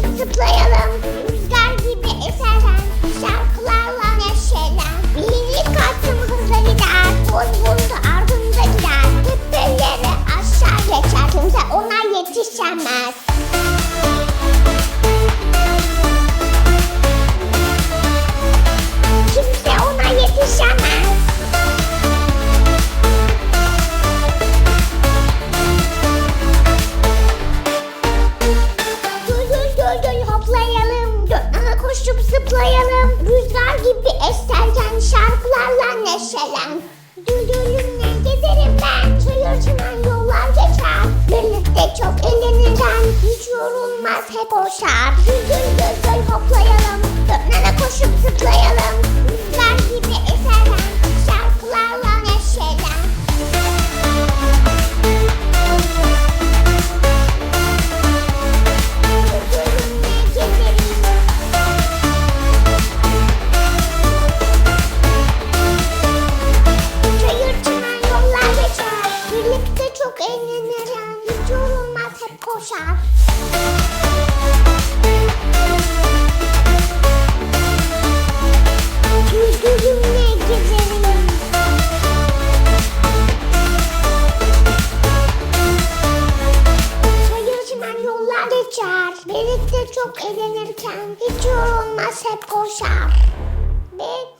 Koşup zıplayalım. Rüzgar gibi eserler, şarkılarla neşelen. Milli kalsın hızla gider, boy boyunda ardında gider. Tepeleri aşağı geçer, kimse ona yetişemez. Zıplayalım, rüzgar gibi eserken şarkılarla neşelen. Dülülümle gezerim ben, çayır çimen yollar geçer. Birlikte çok eğlenirken, hiç yorulmaz hep hoşar. Güldür güldür hoplayalım, dönene koşup zıplayalım. Koşar. Gezerim. Çayır çimen yollar geçer. Birlikte çok eğlenirken hiç yorulmaz hep koşar. Bitti.